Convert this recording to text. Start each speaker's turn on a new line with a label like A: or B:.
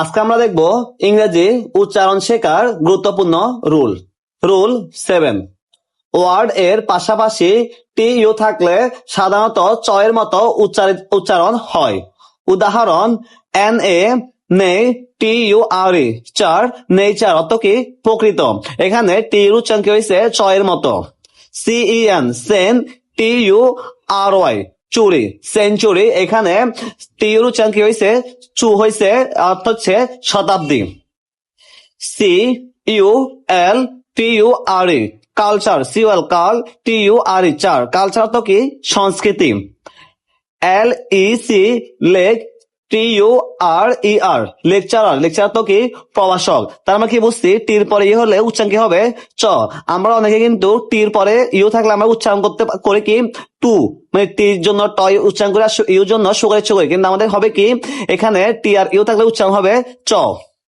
A: আজকে আমরা দেখব ইংরেজি উচ্চারণ শেখার গুরুত্বপূর্ণ রুল। Rule seven. ওয়ার্ড এর পাশাপাশি টি ইউ থাকলে সাধারণত চয়ের মতো উচ্চারিত উচ্চারণ হয়। উদাহরণ এন এ নেই টি ইউ আর ই চার নেচার অত কি? প্রকৃত। এখানে টি ইউর উচ্চারণ কি হয়েছে? চয়ের মতো। সিইএন, সেন টি ইউ আর ওয়াই চুরি সেঞ্চুরি এখানে টি ইউর কি হয়েছে চু হয়েছে অর্থ হচ্ছে শতাব্দী। C U L T U R E culture C O L কাল টি ইউ আর ই চার কালচার তো কি? সংস্কৃতি। L E C lake T U R E R lecturer lecture তো কি? প্রভাষক। তার মানে কি বুঝছি? টির পরে ই হলে উচ্চারণ কি হবে? চ। আমরা অনেকে কিন্তু টির পরে ইউ থাকলে আমরা উচ্চারণ করতে করে কি? টু। মানে টির জন্য টয় উচ্চারণ করে ইউ জন্য সুগারের করে। কিন্তু আমাদের হবে কি? এখানে টি আর ইউ থাকলে উচ্চারণ হবে চ।